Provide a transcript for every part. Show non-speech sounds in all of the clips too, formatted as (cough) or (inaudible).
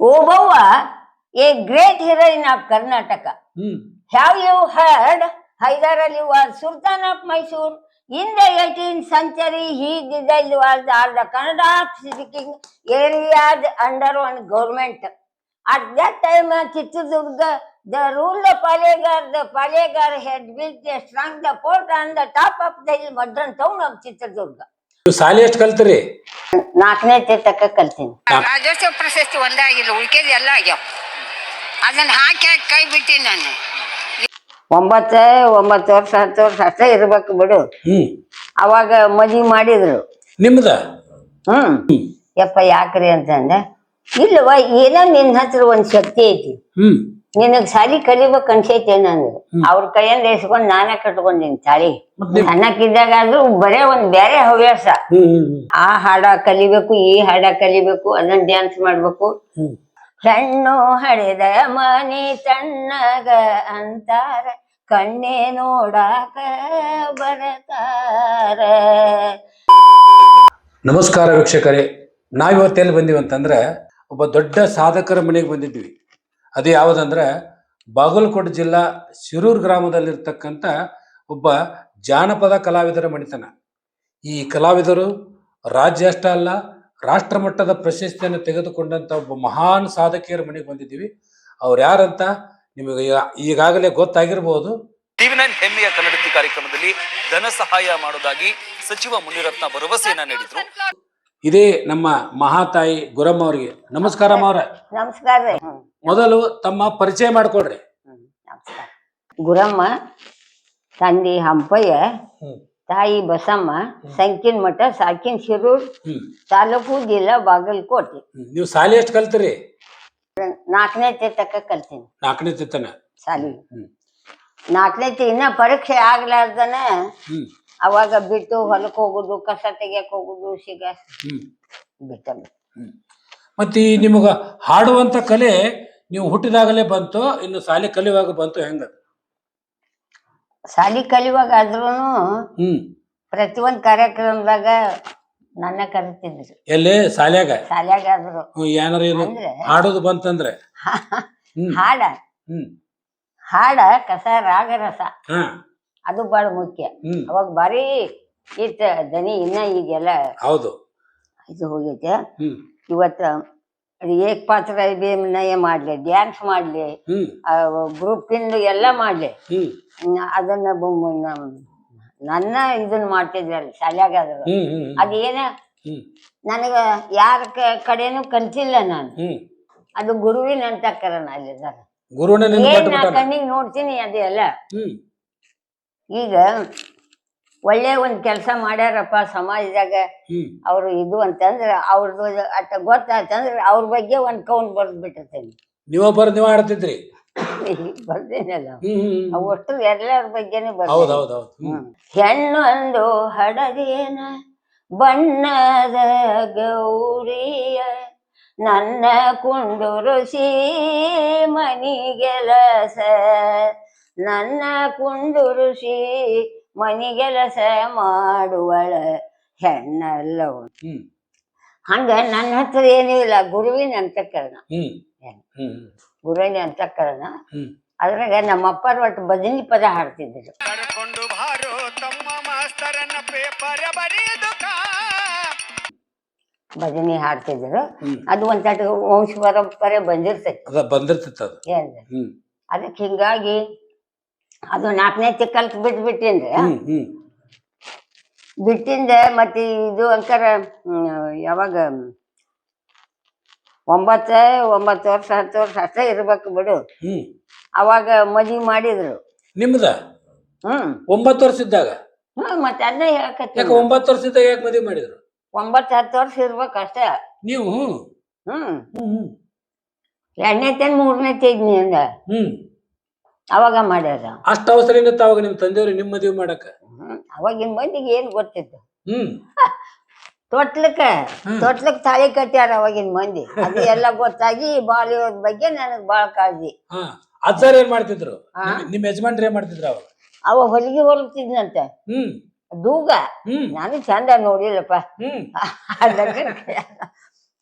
Obawa, a great heroine of Karnataka. Hmm Have you heard Hyder Ali was Sultan of Mysore? In the 18th century, he designed was all the Kannada speaking areas under one government. At that time, uh, Chitradurga, the ruler Palegar, the Palegar had built a strong the fort on the top of the modern town of Chitradurga. ಸಾಲಿ ಎಷ್ಟು ಕಲ್ತ್ರಿ? ನಾಲ್ಕನೇ ತಕ್ಕ ಕಲ್ತೀನಿ. ರಾಜ್ಯೋತ್ಸವ ಪ್ರಶಸ್ತಿ ಒಂದೇ ಆಗಿಲ್ಲ ಉಳ್ಕೆದು ಎಲ್ಲ ಆಗ್ಯಾವ. ಅದನ್ನ ಹಾಕಿ ಹಾಕಿ ಕೈ ಬಿಟ್ಟಿನಿ ನಾನು. ಒಂಬತ್ತು ಒಂಬತ್ತು ವರ್ಷ ಹತ್ತು ವರ್ಷ ಅಷ್ಟೇ ಇರ್ಬೇಕು ಬಿಡು. ಹ್ಮ್. ಅವಾಗ ಮದ್ವಿ ಮಾಡಿದ್ರು. ನಿಮ್ದ? ಹ್ಮ್. ಯಪ್ಪ ಯಾಕ್ರಿ ಅಂತಂದ ಇಲ್ಲವ ಏನೋ ನಿನ್ ಹತ್ರ ಒಂದ್ ಶಕ್ತಿ ಐತಿ. ಹ್ಮ್. ನಿನಗ್ ಸಾಲಿ ಕಲಿಬೇಕು ಅನ್ಸೈತೆ ನಂದು. ಅವ್ರ ಕೈಯಿಂದ ಇಸ್ಕೊಂಡ್ ನಾನೇ ಕಟ್ಕೊಂಡಿನಿ ಸಾಲಿ. ಸಣ್ಣಕ್ಕಿದ್ದಾಗಾದ್ರೂ ಬರೇ ಒಂದ್ ಬೇರೆ ಹವ್ಯಾಸ. ಆ ಹಾಡ ಕಲಿಬೇಕು ಈ ಹಾಡ ಕಲಿಬೇಕು ಅದನ್ನ ಡ್ಯಾನ್ಸ್ ಮಾಡ್ಬೇಕು. ಕಣ್ಣು ಹಡೆದ ಮನಿ ತಣ್ಣಗ ಅಂತಾರ ಕಣ್ಣೇ ನೋಡಾಕ ಬರತಾರ. ನಮಸ್ಕಾರ ವೀಕ್ಷಕರೇ. ನಾವಿವತ್ತೆಲ್ಲಿ ಬಂದಿವಂತಂದ್ರೆ ಒಬ್ಬ ದೊಡ್ಡ ಸಾಧಕರ ಮನೆಗೆ ಬಂದಿದ್ವಿ ಅದು ಯಾವುದಂದ್ರೆ ಬಾಗಲಕೋಟೆ ಜಿಲ್ಲಾ ಶಿರೂರ್ ಗ್ರಾಮದಲ್ಲಿರ್ತಕ್ಕಂಥ ಒಬ್ಬ ಜಾನಪದ ಕಲಾವಿದರ ಮಣಿತನ. ಈ ಕಲಾವಿದರು ರಾಜ್ಯ ಅಷ್ಟ ಅಲ್ಲ ರಾಷ್ಟ್ರ ಮಟ್ಟದ ಪ್ರಶಸ್ತಿಯನ್ನು ತೆಗೆದುಕೊಂಡಂಥ ಒಬ್ಬ ಮಹಾನ್ ಸಾಧಕಿಯರ ಮನೆಗೆ ಬಂದಿದ್ದೀವಿ. ಅವ್ರು ಯಾರಂತ ನಿಮಗೆ ಈಗ- ಈಗಾಗಲೇ ಗೊತ್ತಾಗಿರ್ಬೋದು. ಟಿವಿ ನೈನ್ ಹೆಮ್ಮೆಯ ಕನ್ನಡತಿ ಕಾರ್ಯಕ್ರಮದಲ್ಲಿ ಧನ ಸಹಾಯ ಮಾಡೋದಾಗಿ ಸಚಿವ ಮುನಿರತ್ನ ಭರವಸೆಯನ್ನ ನೀಡಿದ್ರು. ಇದೇ ನಮ್ಮ ಮಹಾತಾಯಿ ಗುರಮ್ಮ ಅವರಿಗೆ. ನಮಸ್ಕಾರ ಅವರ ನಮಸ್ಕಾರ ರೀ. ಹ್ಮ್, ಮೊದಲು ತಮ್ಮ ಪರಿಚಯ ಮಾಡ್ಕೊಡ್ರಿ ಹ್ಮ್, ನಮಸ್ಕಾರ. ಗುರಮ್ಮ ತಂದೆ ಹಂಪಯ್ಯ ಹ್ಮ್. ತಾಯಿ ಬಸಮ್ಮ ಸಂಕಿನ ಮಠ ಸಾಕಿನ ಶಿರೂರ್ ಹ್ಮ್. ತಾಲೂಕು ಜಿಲ್ಲಾ ಬಾಗಲಕೋಟೆ. ಹ್ಮ್. ನೀವು ಸಾಲಿ ಎಷ್ಟು ಕಲ್ತ್ರಿ? ನಾಲ್ಕನೇ ತಕ್ಕ ಕಲ್ತೀನಿ. ನಾಲ್ಕನೇ ತಿತ್ತನ ಸಾಲಿ ಹ್ಮ್. ನಾಲ್ಕನೇ ಇನ್ನ ಪರೀಕ್ಷೆ ಆಗ್ಲಾರ್ದನ ಹ್ಮ್. ಅವಾಗ ಬಿಟ್ಟು ಹೊಲಕ್ಕೆ ಹೋಗುದು ಕಸ ತೆಗಿಯಕ್ ಹೋಗುದು ಸಿಗ ಹ್ಮ್. ಬಿಟ್ಟ ಹ್ಮ್. ಮತ್ತೆ ಈ ನಿಮಗ ಹಾಡುವಂತ ಕಲೆ ನೀವು ಹುಟ್ಟಿದಾಗಲೇ ಬಂತು ಇನ್ನು ಸಾಲಿ ಕಲಿಯುವಾಗ ಬಂತು ಹೆಂಗ? ಸಾಲಿ ಕಲಿಯುವಾಗ ಆದ್ರೂನು ಹ್ಮ್. ಪ್ರತಿಯೊಂದ್ ಕಾರ್ಯಕ್ರಮದಾಗ ನನ್ನ ಕರಿತಿದ್ರು. ಎಲ್ಲಿ? ಶಾಲ್ಯಾಗ? ಶಾಲ್ಯಾಗ ಆದ್ರು ಹ್ಮ್, ಏನಾರ ಏನು ಅಂದ್ರೆ? ಹಾಡೋದು ಬಂತಂದ್ರೆ? ಹ್ಮ್. ಹಾಡ. ಹ್ಮ್. ಹಾಡ ಕಸ ರಾಗರಸ. ಹಾ. ಅದು ಬಹಳ ಮುಖ್ಯ. ಅವಾಗ ಬಾರಿ ಇಷ್ಟ ದನಿ ಇನ್ನ ಈಗೆಲ್ಲ ಹೌದು. ಇದು ಹೋಗೈತೆ ಇವತ್ತ ಏಕ್ ಪಾತ್ರ ಅಭಿನಯ ಮಾಡ್ಲಿ ಡ್ಯಾನ್ಸ್ ಮಾಡ್ಲಿ ಗ್ರೂಪ್ ಇಂದು ಎಲ್ಲ ಮಾಡ್ಲಿ. ಅದನ್ನ ನನ್ನ ಇದನ್ನ ಮಾಡ್ತಿದ್ರಲ್ಲ ಶಾಲ್ಯಾಗ ಅದೇನ ನನಗ ಯಾರ ಕಡೆನು ಕಲ್ತಿಲ್ಲ ನಾನು. ಅದು ಗುರುವಿನ ಅಂತ ಕರ ಅಲ್ಲಿ ಕಣ್ಣಿಗೆ ನೋಡ್ತೀನಿ ಅದೆಲ್ಲ ಈಗ ಒಳ್ಳೆ ಒಂದ್ ಕೆಲಸ ಮಾಡ್ಯಾರಪ್ಪ ಸಮಾಜದಾಗ. ಅವ್ರು ಇದು ಅಂತಂದ್ರೆ ಅವ್ರದ್ದು ಅಟ್ಟ ಗೊತ್ತಾಯ್ತಂದ್ರೆ ಅವ್ರ ಬಗ್ಗೆ ಒಂದ್ ಕೌಂಟ್ ಬರ್ದು ಬಿಟ್ಟಿರ್ತೇನೆ ನೀವು ಬರ್ ಮಾಡ್ತಿದ್ರಿ ಆಡ್ತಿದ್ರಿ? (laughs) ಬರ್ದೇನಲ್ಲ ಹ್ಮ್ ಹ್ಮ್ ಹ್ಮ್. ಅವು ಅಷ್ಟು ಎಲ್ಲರ ಬಗ್ಗೆನೇ ಬರ್ತೀನಿ ಹ್ಮ್. ಹೆಣ್ಣೊಂದು ಹಡದೇನ ಬಣ್ಣದ ಗೌರಿಯ ನನ್ನ ಕುಂಡುರುಸಿ ಮನಿಗೆಲಸ. ನನ್ನ ಕುಂಡುರುಸಿ ಮನಿಗೆಲಸ ಮಾಡುವಳ ಹೆಣ್ಣಲ್ಲ ಹಂಗ ನನ್ನ ಹತ್ರ ಏನೂ ಇಲ್ಲ. ಗುರುವಿನ ಅಂತಕರಣ? ಗುರುವಿನ ಅಂತಕರಣ. ಅದ್ರಾಗ ನಮ್ಮ ಅಪ್ಪರ ಒಟ್ಟು ಬದನಿ ಪದ ಹಾಡ್ತಿದ್ರು ಕರ್ಕೊಂಡು ಬಾರೋ ತಮ್ಮ ಮಾಸ್ತರನ್ನ ಪೇಪರ್ ಬರೆಯುದು ಭಜನಿ ಹಾಡ್ತಿದ್ರು. ಅದು ಒಂದ್ ತಟ ವಂಶ ಪರಂಪರೆ ಬಂದಿರ್ತೈತಿ ಅದ. ಬಂದಿರ್ತಿತ್ತು ಅದು ಹ್ಮ್. ಅದಕ್ಕೆ ಹಿಂಗಾಗಿ ಅದು ನಾಲ್ಕನೇ ಕಲ್ತ್ ಬಿಟ್ಬಿಟ್ಟಿನ್ರಿ. ಹ್ಮ್ ರೀ ಬಿಟ್ಟಿಂದ ಮತ್ತೆ ಇದು ಅಂಕರ ಯಾವಾಗ ಒಂಬತ್ತ ಒಂಬತ್ತು ವರ್ಷ ಹತ್ತು ವರ್ಷ ಅಷ್ಟೇ ಇರ್ಬೇಕು ಬಿಡು. ಅವಾಗ ಮದ್ವಿ ಮಾಡಿದ್ರು. ನಿಮ್ದ? ಹ್ಮ್. ಒಂಬತ್ತು ವರ್ಷ ಇದ್ದಾಗ? ಹ್ಮ್ ಮತ್ತೆ ಅದನ್ನ ಯಾಕೆ ಹೇಳಕತ್ತೀನಿ ಒಂಬತ್ತು ವರ್ಷ ಇದ್ದಾಗ ಯಾಕೆ ಮದುವೆ ಮಾಡಿದ್ರು? ಒಂಬತ್ತು ಹತ್ತು ವರ್ಷ ಇರ್ಬೇಕು ಅಷ್ಟೇ. ನೀವು ಹ್ಮ್. ಹ್ಮ್ ಹ್ಮ್. ಎರಡನೇ ತೇನ್ ಮೂರನೇ ತೇಜ್ನಿ ಅಂದ. ಹ್ಮ್. ಅವಾಗ ಮಾಡ್ಯಾರ. ಅಷ್ಟ ಅವಸರ ಏನಿತ್ತು ಅವಾಗ ನಿಮ್ ತಂದೆಯವ್ರು ನಿಮ್ ಮದುವೆ ಮಾಡಕ? ಅವಾಗಿನ್ ಅವಾಗಿನ ಮಂದಿಗೆ ಏನ್ ಗೊತ್ತಿತ್ತು? ಹ್ಮ್. (laughs) ತೊಟ್ಲಕ್ಕ. ತೊಟ್ಲಕ್ ತಾಳಿ ಕಟ್ಟ್ಯಾರ ಅವಾಗಿನ ಮಂದಿ. (laughs) ಅದು ಎಲ್ಲ ಗೊತ್ತಾಗಿ ಬಾಲಿವುಡ್ ಬಗ್ಗೆ ನನಗ್ ಬಾಳ ಕಾಳಜಿ. ಹಾ ಅಜ್ಜಾರ್ ಏನ್ ಮಾಡ್ತಿದ್ರು. ನಿಮ್- ನಿಮ್ ಯಜಮಾನ್ರು ಏನ್ ಮಾಡ್ತಿದ್ರು ಅವಾಗ? ಅವ ಹೊಲಿಗೆ ಹೊಲತಿದ್ನಂತೆ. ಹ್ಮ್. ದೂಗ. ಹ್ಮ್. ನಾನು ಚಂದ ನೋಡಿಲ್ಲಪ್ಪ. ಹ್ಮ್. (laughs) ಅದಕ್ಕೆ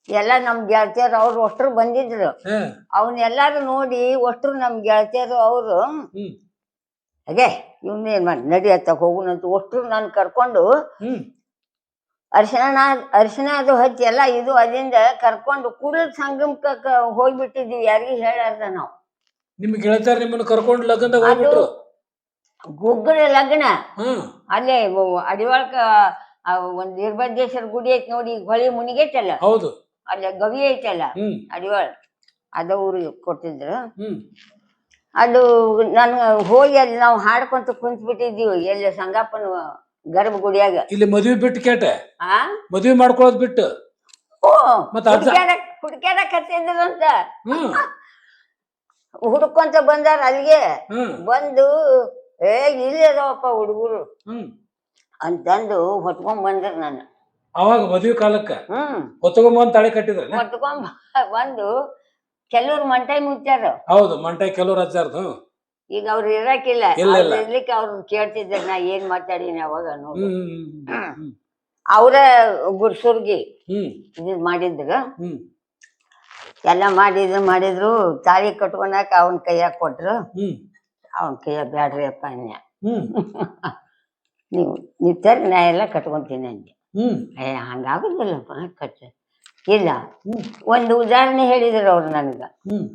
ಎಲ್ಲ ನಮ್ ಗೆಳತಿಯರು ಅವ್ರು ಒಷ್ಟರು ಬಂದಿದ್ರು. ಹಾ. ಅವನ್ನೆಲ್ಲಾರು ನೋಡಿ ಒಷ್ಟರು ನಮ್ ಗೆಳತಿಯರು ಅವರು ಹ್ಮ್. ಹಾಗೆ ಇವ್ನೇನ್ ಮಾಡಿ ನಡಿಯತ್ತ ಹೋಗುನಂತ ಒಷ್ಟರು ನಾನು ಕರ್ಕೊಂಡು ಹ್ಮ್. ಅರ್ಶಿಣ ಅರ್ಶಿಣ ಅದು ಹಚ್ಚಿ ಎಲ್ಲ ಇದು ಅದಿಂದ ಕರ್ಕೊಂಡು ಕೂಡಲ ಸಂಗಮಕ್ಕ ಕ- ಹೋಗ್ಬಿಟ್ಟಿದ್ವಿ. ಯಾರಿಗೂ ಹೇಳಾರ್ದ ನಾವು. ನಿಮ್ ಗೆಳತಿಯರ್ ನಿಮ್ಮನ್ನ ಕರ್ಕೊಂಡು ಲಗ್ನದಾಗ ಅದು ಹೋಗ್ಬಿಟ್ರು ಗುಗ್ಗನ ಲಗ್ನ. ಹ್ಮ್ ಅಲ್ಲೇ ಅಡಿವಾಳ್ಕ ಒಂದ್ ವೀರಭದ್ರೇಶ್ವರ ಗುಡಿ ಐತಿ ನೋಡಿ ಈಗ ಹೊಳಿ ಮುನಿಗೈತಲ್ಲ. ಹೌದು. ಅಲ್ಲೇ ಗವಿ ಐತಲ್ಲ ಹ್ಮ್. ಅಡಿವಾಳ ಅದ ಊರಿಗೆ ಕೊಟ್ಟಿದ್ರು ಹ್ಮ್. ಅದು ನಾನು ಹೋಗಿ ಅಲ್ಲಿ ನಾವು ಹಾಡ್ಕೊಂತ ಕುಂತ್ ಬಿಟ್ಟಿದ್ದೀವಿ ಎಲ್ಲಿ ಸಂಗಪ್ಪನ ಗರ್ಭಗುಡಿಯಾಗ ಇಲ್ಲಿ ಮದ್ವಿ ಬಿಟ್ಟು ಕೇಟೆ? ಆ? ಮದ್ವಿ ಮಾಡ್ಕೊಳ್ಳೋದ್ ಬಿಟ್ಟು? ಓ ಮತ್ತ್ ಕತ್ತಿದ್ರಂತ ಹ್ಮ್. ಹುಡ್ಕೊಂತ ಬಂದಾರ ಅಲ್ಲಿಗೆ. ಹ್ಮ್. ಬಂದು ಏ ಇಲ್ಲಿ ಅದಾವಪ್ಪ ಹುಡುಗರು. ಹ್ಮ್. ಅಂತಂದು ಹೊತ್ಕೊಂಡ್ ಬಂದ್ರ ನಾನು. ಅವಾಗ ಮದುವೆ ಕಾಲಕ್ಕ ಹ್ಮ್. ಹೊತ್ತಗೊಂಬಂದ್ ತಾಳಿ ಕಟ್ಟಿದ್ರ ಹೊತ್ಕೊಂಡ್ ಬಂದು (laughs) ಕೆಲವ್ರು ಮಂಟೈ ಮುಚ್ಚಾರ ಹೌದು ಮಂಟೈ ಕೆಲವ್ರು ಹಚ್ಚಾರ್ದು ಈಗ ಅವ್ರು ಇರಕ್ಕಿಲ್ಲ ಇಲ್ಲ, ಅವ್ರ್ ಇಲ್ಲ. ಇರ್ಲಿಕ್ಕೆ ಅವ್ರು ಕೇಳ್ತಿದ್ದೆ ನಾ ಏನ್ ಮಾತಾಡೀನಿ ಅವಾಗ ನೋಡಿ. ಹ್ಮ್ ಹ್ಮ್ ಹ್ಮ್ ಅವ್ರ ಗುಡ್ಸುರ್ಗಿ ಹ್ಮ್. ಇದು ಮಾಡಿದ್ರು. ಹ್ಮ್. ಎಲ್ಲ ಮಾಡಿದ್ರು ಮಾಡಿದ್ರು. ತಾಳಿ ಕಟ್ಕೊಂಡಾಕ ಅವನ್ ಕೈಯಾಗ ಕೊಟ್ರು. ಹ್ಮ್. ಅವನ್ ಕೈಯಾಗ ಬ್ಯಾಡ್ರಿ ಅಪ್ಪ ಅನ್ಯ. ಹ್ಮ್. (laughs) ನೀವು ನೀವು ತರ್ರಿ ನಾ ಎಲ್ಲ ಕಟ್ಕೊಂತೀನಿ ಅಂದೆ ಹ್ಮ್. ಏ ಹಂಗಾಗುದಿಲ್ಲಪ್ಪ ಇಲ್ಲ. ಒಂದು ಉದಾಹರಣೆ ಹೇಳಿದ್ರು ಅವ್ರು ನನಗ. ಹ್ಮ್.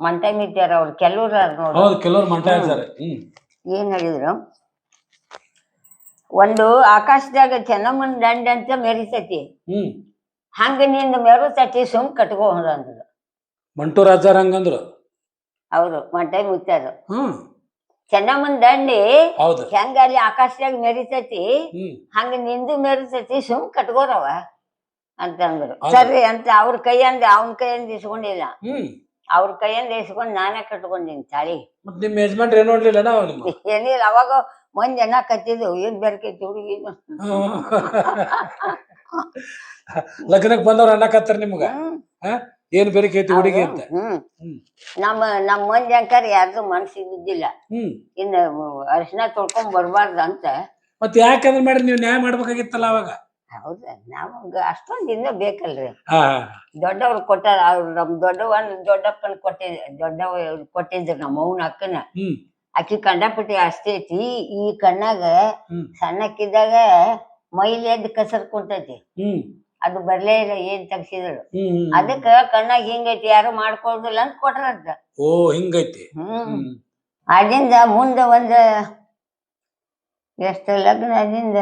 ಮಂಟೈ ಮಿತ್ಯಾರ ಅವ್ರು ಕೆಲವ್ರು ನೋಡಿ ಹೌದು ಕೆಲವ್ರು ಮಂಟೈ ಹಚ್ಚಾರೆ ಹ್ಮ್. ಏನ್ ಹೇಳಿದ್ರು? ಒಂದು ಆಕಾಶದಾಗ ಚೆನ್ನಮ್ಮನ ದಂಡ ಅಂತ ಮೆರಿತೈತಿ ಹ್ಮ್. ಹಂಗ ನಿಂದ ಮೆರುತೈತಿ ಸುಮ್ ಕಟ್ಕೋ ಅಂದ್ರು. ಮಂಟು ರಾಜಾರ ಹಂಗಂದ್ರು ಅವರು ಮಂಟೈ ಮುತ್ತಾರು ಹ್ಮ್. ಚೆನ್ನಮ್ಮನ ದಂಡಿ ಹೌದು. ಹೆಂಗ ಅಲ್ಲಿ ಆಕಾಶದಾಗ ಮೆರಿತೈತಿ ಹಂಗ ನಿಂದು ಮೆರಿತೈತಿ ಸುಮ್ ಕಟ್ಕೋರವ ಅಂತಂದ್ರು. ಸರಿ ಅಂತ ಅವ್ರ ಕೈಯಂದ ಅವನ ಕೈಯಿಂದ ಇಸ್ಕೊಂಡಿಲ್ಲ. ಅವ್ರ ಕೈಯಿಂದ ಇಸ್ಕೊಂಡ್ ನಾನೇ ಕಟ್ಕೊಂಡಿನಿ ತಾಳಿ. ಮತ್ ನಿಮ್ ಯಜಮಾನ್ರು ಏನ್ ನೋಡ್ಲಿಲ್ಲ ನಾವು (laughs) ಏನಿಲ್ಲ ಅವಾಗ ಒಂದ್ ಜನ ಕತ್ತಿದ್ದು ಏನ್ ಬೆರ್ಕೈತಿ ಹುಡುಗಿ (laughs) ಲಗ್ನಕ್ ಬಂದವ್ರ ಅನ್ನಕತ್ತಾರ ನಿಮ್ಗ? ಹ್ಮ್. ಹ? ಏನ್ ಬೇರಿಕೈತಿ ಹುಡುಗಿ ಅಂತ? ಹ್ಮ್. ನಮ್ಮ ನಮ್ಮ ಮಂದಿ ಅಂಕರ್ ಯಾರ್ದು ಮನಸ್ಸಿದ್ದಿಲ್ಲ ಇನ್ನು ಹ್ಮ್. ಇನ್ನ ಅರಿಶಿನ ತೊಳ್ಕೊಂಡ್ ಬರ್ಬಾರ್ದು ಅಂತ ಮತ್ತೆ ಯಾಕಂದ್ರೆ ಮಾಡಿ ನೀವು ನ್ಯಾಯ ಮಾಡ್ಬೇಕಾಗಿತ್ತಲ್ಲ ಅವಾಗ? ಹೌದ ನಮಗ ಅಷ್ಟೊಂದ್ ಇನ್ನ ಬೇಕಲ್ರಿ. ಹಾ. ದೊಡ್ಡವ್ರು ಕೊಟ್ಟಾರ ಅವ್ರು ನಮ್ ದೊಡ್ಡವ ದೊಡ್ಡಪ್ಪನ ಕೊಟ್ಟಿದ್ ದೊಡ್ಡವ ಕೊಟ್ಟಿದ್ರು ನಮ್ಮ ಅವ್ನ ಅಕ್ಕನ. ಹ್ಮ್. ಆಕಿ ಕಂಡಪಟ್ಟಿ ಆಸ್ತಿ ಐತಿ. ಈ ಕಣ್ಣಾಗ ಹ್ಮ್. ಸಣ್ಣಕ್ಕಿದ್ದಾಗ ಮೈಲಿ ಎದ್ದು ಕಸರ್ ಕುಂತೈತಿ. ಹ್ಮ್. ಅದು ಬರ್ಲೇ ಇಲ್ಲ ಏನ್ ತಗ್ಸಿದ್ರು. ಅದಕ್ಕ ಕಣ್ಣಾಗ ಹಿಂಗೈತಿ ಯಾರು ಮಾಡ್ಕೊಳ್ದಿಲ್ಲ ಅಂತ ಕೊಟ್ರಂತ ಓ ಹಿಂಗೈತಿ. ಹ್ಮ್. ಅದಿಂದ ಮುಂದ ಒಂದ ಎಷ್ಟ ಲಗ್ನ ಅದಿಂದ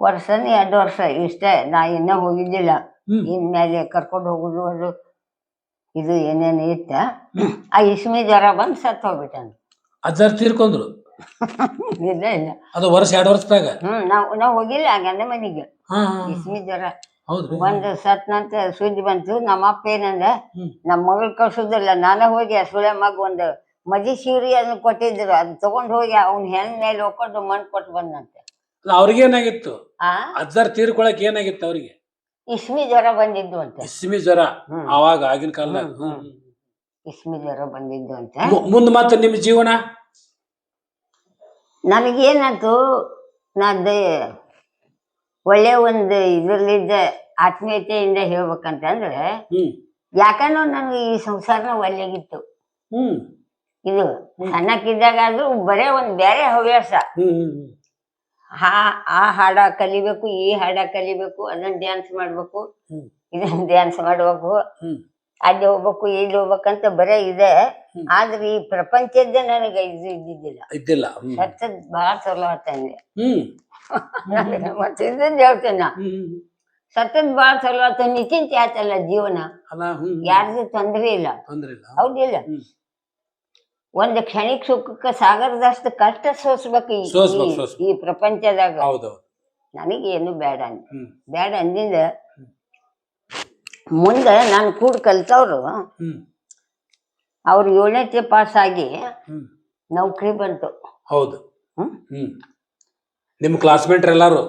ವರ್ಷನೇ ಎರಡು ವರ್ಷ ಇಷ್ಟೇ ನಾ ಇನ್ನ ಹೋಗಿದ್ದಿಲ್ಲ. ಇನ್ಮೇಲೆ ಕರ್ಕೊಂಡು ಹೋಗುದು ಅದು ಇದು ಏನೇನು ಇತ್ತ. ಆ ಇಸ್ಮಿ ಜ್ವರ ಬಂದು ಸತ್ತು ಹೋಗ್ಬಿಟ್ಟು ಅದರ್ ತೀರ್ಕೊಂಡ್ರು ಇಲ್ಲ ಇಲ್ಲ. ಅದು ವರ್ಷ ಎರಡು ವರ್ಷದಾಗ ಹ್ಮ್ ನಾವ್ ನಾವ್ ಹೋಗಿಲ್ಲ ಗಂಡ ಮನೆಗೆ. ಇಸ್ಮಿ ಜ್ವರ. ಬಂದು ಸತ್ನಂತ ಸುದ್ದಿ ಬಂತು ನಮ್ಮ ಅಪ್ಪ ಏನಂದ್ರೆ. ನಮ್ಮ ಮಗಳು ಕಳ್ಸುದಿಲ್ಲ ನಾನೇ ಹೋಗಿ ಸುಳೆ ಮಗ ಒಂದು ಮದಿ ಸೀರೆ ಅದನ್ನ ಕೊಟ್ಟಿದ್ರು ಅದನ್ನ ತಗೊಂಡ್ ಹೋಗಿ ಅವ್ನ ಹೆಣ್ ಮೇಲೆ ಒಕ್ಕೊಂಡು ಮಣ್ಣು ಕೊಟ್ಟು ಬಂದಂತೆ. ಅವ್ರಿಗೇನಾಗಿತ್ತು? ಅಜ್ಜಾರ್ ತೀರ್ಕೊಳಕ್ ಏನಾಗಿತ್ತು ಅವ್ರಿಗೆ? ಇಸ್ಮಿ ಜ್ವರ ಬಂದಿದ್ದು ಅಂತ. ಇಸ್ಮಿ ಜ್ವರ. ಅವಾಗ ಆಗಿನ ಕಾಲ. ಇಸ್ಮಿ ಜ್ವರ ಬಂದಿದ್ದು ಅಂತ. ಮುಂದ್ ಮತ್ತೆ ನಿಮ್ ಜೀವನ? ನನಗೇನಂತು ನಂದು ಒಳ್ಳೆ ಒಂದು ಇದರಲ್ಲಿದ್ದ ಆತ್ಮೀಯತೆಯಿಂದ ಹೇಳ್ಬೇಕಂತಂದ್ರೆ ಯಾಕಂದ್ರೆ ನನ್ಗೆ ಈ ಸಂಸಾರನ ಒಳ್ಳೆಗಿತ್ತು. ಇದು ಸಣ್ಣಕ್ಕಿದ್ದಾಗ ಆದ್ರೂ ಬರೇ ಒಂದ್ ಬೇರೆ ಹವ್ಯಾಸ. ಹಾ ಆ ಹಾಡ ಕಲಿಬೇಕು ಈ ಹಾಡ ಕಲಿಬೇಕು ಅದನ್ನ ಡ್ಯಾನ್ಸ್ ಮಾಡ್ಬೇಕು. ಇದನ್ನ ಡ್ಯಾನ್ಸ್ ಮಾಡ್ಬೇಕು. ಅಲ್ಲಿ ಹೋಗ್ಬೇಕು ಇಲ್ಲಿ ಹೋಗ್ಬೇಕಂತ ಬರೇ ಇದೆ. ಆದ್ರೆ ಈ ಪ್ರಪಂಚದ ನನಗೆ ಇದು ಇದ್ದಿದ್ದಿಲ್ಲ. ಇದ್ದಿಲ್ಲ ಸತ್ತದ್ ಬಹಳ ಚಲೋ ಹ್ಮ್. (laughs) ಮತ್ತೆ ಇದನ್ನ ಹೇಳ್ತೇನೆ. ನಾ. ಸತ್ತದ್ ಬಹಳ ಚಲೋ ಆತ ನಿಚಿಂತೆ ಆತಲ್ಲ ಜೀವನ ಯಾರ್ದು ತೊಂದ್ರೆ ಇಲ್ಲ. ತೊಂದ್ರೆ ಇಲ್ಲ. ಹೌದಿಲ್ಲ. ಒಂದ್ ಕ್ಷಣಿಕ ಸುಖಕ್ಕ ಸಾಗರದಷ್ಟು ಕಷ್ಟ ಸೋಸ್ಬೇಕು ಈ- ಸೋಸ್ಬೇಕು, ಈ- ಸೋಸ್ಬೇಕು. ಈ ಪ್ರಪಂಚದಾಗ. ಹೌದೌದು. ನನಗೇನು ಬೇಡ ಅಂದ ಬೇಡ ಅಂದಿಂದ ಮುಂದೆ ನಾನು ಕೂಡ ಕಲ್ತವ್ರು. ಅವ್ರು ಏಳನೇ ಪಾಸ್ ಆಗಿ ನೌಕರಿ ಬಂತು. ಹೌದು. ನಿಮ್ಮ ಕ್ಲಾಸ್ಮೇಟ್ ಎಲ್ಲಾರು?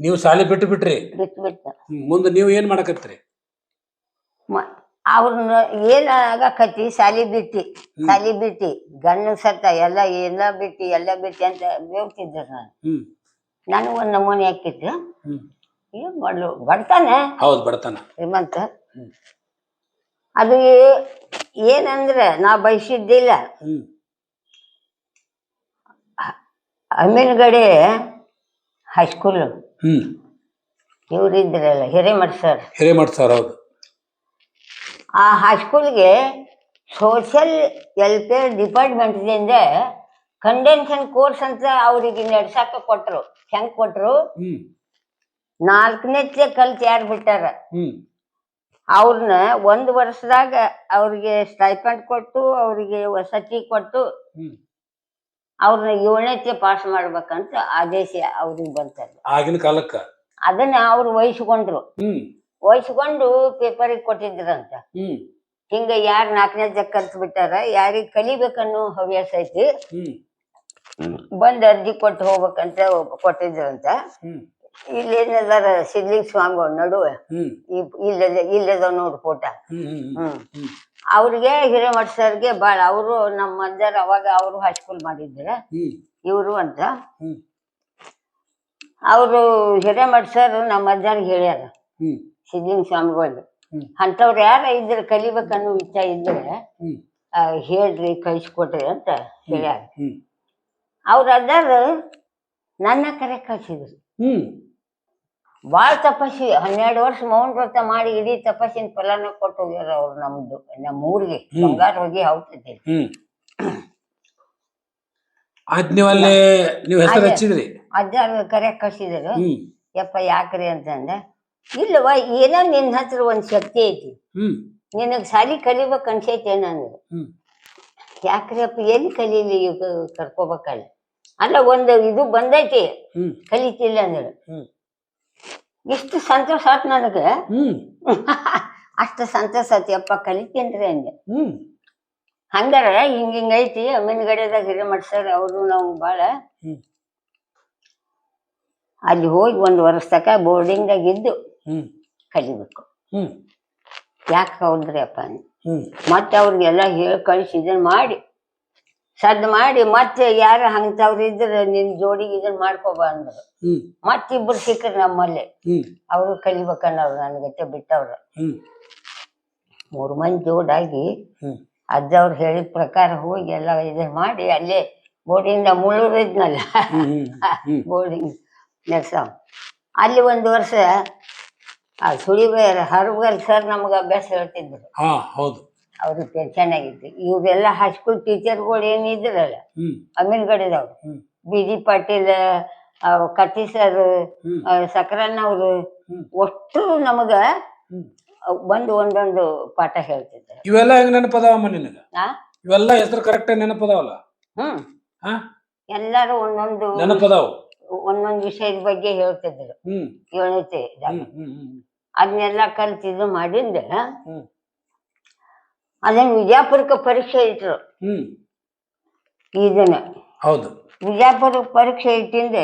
ನೀವು ಶಾಲೆ ಬಿಟ್ಟು ಬಿಟ್ರಿ? ಬಿಟ್ಟು ಬಿಟ್ಟ ಮುಂದೆ ನೀವು ಏನ್ ಮಾಡಕತ್ರಿ ಅವ್ರನ್ನ ಏನ್ ಆಗಕತ್ತಿ? ಸಾಲಿ ಬಿಟ್ಟಿ. ಸಾಲಿ ಬಿಟ್ಟಿ. ಗಂಡ ಸತ್ತ ಎಲ್ಲ ಎಲ್ಲ ಬಿಟ್ಟಿ ಎಲ್ಲ ಬಿಟ್ಟಿ ಅಂತ ಹೇಳ್ತಿದ್ದೆ ನಾನು. ನನಗೊಂದು ನನಗೆ ಒಂದು ನಮೂನೆ ಹಾಕಿದ್ರು ಏನ್ ಮಾಡ್ಲು? ಬರ್ತಾನೆ. ಹೌದು ಬಡತನ ಶ್ರೀಮಂತ. ಅದು ಏನಂದ್ರೆ ನಾ ಬಯಸಿದ್ದಿಲ್ಲ. ಹ್ಮ್. ಅಮೀನ್ಗಡೆ ಹೈಸ್ಕೂಲ್. ಹ್ಮ್. ಇವರಿದ್ರಲ್ಲ ಹಿರೇಮಠ ಸರ್ ಹಿರೇಮಠ ಸರ್ ಹೌದು. ಆ ಹೈಸ್ಕೂಲ್ಗೆ ಸೋಷಿಯಲ್ ವೆಲ್ಫೇರ್ ಡಿಪಾರ್ಟ್ಮೆಂಟ್ದಿಂದ ಕಂಡೆನ್ಷನ್ ಕೋರ್ಸ್ ಅಂತ ಅವ್ರಿಗೆ ನಡ್ಸಾಕ ಕೊಟ್ರು. ಹೆಂಗ್ ಕೊಟ್ರು? ಹ್ಮ್. ನಾಲ್ಕನೇತ್ತೆ ಕಲ್ತು ಯಾರು ಬಿಟ್ಟಾರ? ಹ್ಮ್. ಅವ್ರನ್ನ ಒಂದು ವರ್ಷದಾಗ ಅವ್ರಿಗೆ ಸ್ಟೈಪಂಡ್ ಕೊಟ್ಟು ಅವ್ರಿಗೆ ವಸತಿ ಕೊಟ್ಟು ಹ್ಮ್. ಅವ್ರನ್ನ ಏಳನೇ ಪಾಸ್ ಮಾಡ್ಬೇಕಂತ ಆದೇಶ ಅವ್ರಿಗೆ ಬಂತಲ್ಲ ಆಗಿನ ಕಾಲಕ್ಕ? ಅದನ್ನ ಅವ್ರು ವಹಿಸ್ಕೊಂಡ್ರು. ಹ್ಮ್. ವಹಿಸ್ಕೊಂಡು ಪೇಪರಿಗೆ ಕೊಟ್ಟಿದ್ರಂತ. ಹ್ಮ್. ಹಿಂಗ ಯಾರು ನಾಲ್ಕನೇ ಕಲ್ತು ಬಿಟ್ಟಾರ ಯಾರಿಗೆ ಕಲಿಬೇಕನ್ನೋ ಹವ್ಯಾಸ ಐತಿ. ಹ್ಮ್. ಬಂದ್ ಅರ್ಜಿ ಕೊಟ್ಟು ಹೋಗ್ಬೇಕಂತ ಕೊಟ್ಟಿದ್ರಂತ. ಹ್ಮ್. ಇಲ್ಲೇನದಾರ ಸಿದ್ಲಿಂಗ ಸ್ವಾಮಿಗಳು ನಡುವೆ? ಹ್ಮ್. ಇಲ್ಲದ ಇಲ್ಲದ ನೋಡು ಫೋಟ. ಹ್ಮ್ ಅವ್ರಿಗೆ ಹಿರೇಮಠ ಸರ್ಗೆ ಬಾಳ ಅವರು ನಮ್ಮ ಮಂದರ್ ಅವಾಗ ಅವರು ಹೈಸ್ಕೂಲ್ ಮಾಡಿದ್ರ. ಇವರು ಅಂತ. ಅವರು ಹಿರೇಮಠ ಸರ್ ನಮ್ಮ ಅಜ್ಜಾರಿಗೆ ಹೇಳ್ಯಾರ. ಸಿದ್ಲಿಂಗ್ ಸ್ವಾಮಿಗಳು. ಅಂತವ್ರ ಅಂಥವ್ರು ಯಾರ ಇದ್ರೆ ಕಲಿಬೇಕನ್ನೋ ಇಚ್ಛೆ ಇದ್ರೆ ಹೇಳ್ರಿ ಕಳಿಸ್ಕೊಟ್ರಿ ಅಂತ ಹೇಳ್ಯಾರ. ಅವ್ರ ಅಜ್ಜಾರು ನನ್ನ ಕರೆ ಕಳ್ಸಿದ್ರು. ಹ್ಮ್. ಬಾಳ ತಪಸ್ಸಿ ಹನ್ನೆರಡು ವರ್ಷ ಮೌನ ವ್ರತ ಮಾಡಿ ಇಡೀ ತಪಸ್ಸಿನ ಫಲನ ಕೊಟ್ಟು ಹೋಗ್ಯಾರ ಅವ್ರು ನಮ್ದು ನಮ್ಮ ಊರಿಗೆ. ಬಂಗಾರ ಹೋಗಿ ಹೌತೈತಿ ಹ್ಮ್. ಆಯ್ತು ನೀವು ಅಲ್ಲಿ ನೀವು ಹೆಸರು. ಹಚ್ಚಿದ್ರಿ. ಅಜ್ಜಾರು ಕರೆ ಕಳ್ಸಿದ್ರು? ಹ್ಮ್. ಯಪ್ಪ ಯಾಕ್ರಿ ಅಂತಂದೆ ಇಲ್ಲವ ಏನೋ ನಿನ್ನ ಹತ್ರ ಒಂದ್ ಶಕ್ತಿ ಐತಿ. ಹ್ಮ್. ನಿನಗ್ ಸಾಲಿ ಕಲಿಬೇಕು ಅನ್ಸೈತಿ ಏನಂದ್ರೆ ಯಾಕ್ರಿ ಅಪ್ಪ ಎಲ್ಲಿ ಕಲೀಲಿ ಈಗ ಕರ್ಕೋಬೇಕಲ್ಲ? ಅಲ್ಲ ಒಂದು ಇದು ಬಂದೈತಿ. ಹ್ಮ್. ಕಲಿತಿಲ್ಲ ಅಂದ್ರೆ. ಹ್ಮ್. ಇಷ್ಟು ಸಂತೋಷ ಆತ್ ನನಗೆ. ಹ್ಮ್. (laughs) ಅಷ್ಟು ಸಂತೋಷ ಆತಿ. ಅಪ್ಪ ಕಲಿತೇನ್ರಿ ಅಂದೆ. ಹ್ಮ್. ಹಂಗಾರ ಹಿಂಗ ಹಿಂಗ ಐತಿ. ಅಮೀನ್ಗಡೆದಾಗ ಹಿರಿಯ ಸರ್ ಅವರು ನಾವು ಭಾಳ ಹ್ಮ್. ಅಲ್ಲಿ ಹೋಗಿ ಒಂದು ವರ್ಷ ತಕ ಬೋರ್ಡಿಂಗ್ದಾಗ ಇದ್ದು ಹ್ಮ್. ಕಲಿಬೇಕು. ಹ್ಮ್. ಯಾಕೆ ಹೌದ್ರಿ ಅಪ್ಪ ಅಂದೆ. ಹ್ಮ್. ಮತ್ತೆ ಅವ್ರಿಗೆಲ್ಲ ಹೇಳಿ ಕಳಿಸಿ ಇದನ್ನ ಮಾಡಿ. ಸದ್ ಮಾಡಿ ಮತ್ತೆ ಯಾರು ಹಂತವ್ರು ಇದ್ರ ನಿನ್ ಜೋಡಿಗೆ ಇದನ್ನ ಮಾಡ್ಕೋಬಾ ಅಂದ್ರು. ಮತ್ತಿಬ್ರು ಸಿಕ್ಕ್ರು ನಮ್ಮಲ್ಲಿ. ಅವರು ಕಲಿಬೇಕನ್ನವ್ರು ಗತೆ ಬಿಟ್ಟವ್ರು. ಮೂರು ಮಂದಿ ಜೋಡಾಗಿ ಅಜ್ಜವ್ರು ಹೇಳಿದ ಪ್ರಕಾರ ಹೋಗಿ ಎಲ್ಲ ಇದನ್ನ ಮಾಡಿ ಅಲ್ಲೇ ಬೋರ್ಡಿಂದ ಮುಳ್ಳೂರು ಇದ್ನಲ್ಲ. ಹ್ಮ್ ಹ್ಮ್ ಹ್ಮ್. ಬೋರ್ಡಿಂಗ್ ನೆಕ್ಸ ಅಲ್ಲಿ ಒಂದು ವರ್ಷ ಆ ಸುಳಿಬೇರ ಹರಗಲ್ ಸರ್ ನಮ್ಗೆ ಅಭ್ಯಾಸ ಹೇಳ್ತಿದ್ರು. ಹೌದು. ಅವ್ರಿಗೆ ಟೆನ್ಷನ್ ಆಗಿತ್ತು ಇವ್ರೆಲ್ಲ ಹೈಸ್ಕೂಲ್ ಟೀಚರ್ಗಳು ಏನಿದ್ರಲ್ಲ ಹ್ಮ್. ಅಮೀನ್ಗಡೆದವ್ರು ಹ್ಮ್. B G Patil Katti sir ಸಕರಣ್ಣವ್ರು. ಒಟ್ಟು ನಮಗ ಬಂದು ಒಂದೊಂದು ಪಾಠ ಹೇಳ್ತಿದ್ರು. ಇವೆಲ್ಲ ಹೆಂಗ್ ನೆನಪದಾವಮ್ಮ ನಿನಗ? ಇವೆಲ್ಲ ಹೆಸರು ಕರೆಕ್ಟ್ ನೆನಪದಾವಲ್ಲ? ಹ್ಮ್. ಹಾ ಎಲ್ಲಾರು ಒಂದೊಂದು ನೆನಪದಾವ? ಒಂದೊಂದು ವಿಷಯದ ಬಗ್ಗೆ ಹೇಳ್ತಿದ್ರು. ಹ್ಮ್. ಅದನ್ನೆಲ್ಲ ಕಲ್ತಿದ್ದು ಮಾಡಿಂದ ಹ್ಮ್. ಅದನ್ನ ವಿಜಯಪುರಕ್ಕೆ ಪರೀಕ್ಷೆ ಇಟ್ರು. ಹ್ಮ್. ಇದನ್ನ ಹೌದು. ವಿಜಯಪುರ ಪರೀಕ್ಷೆ ಇಟ್ಟಿಂದ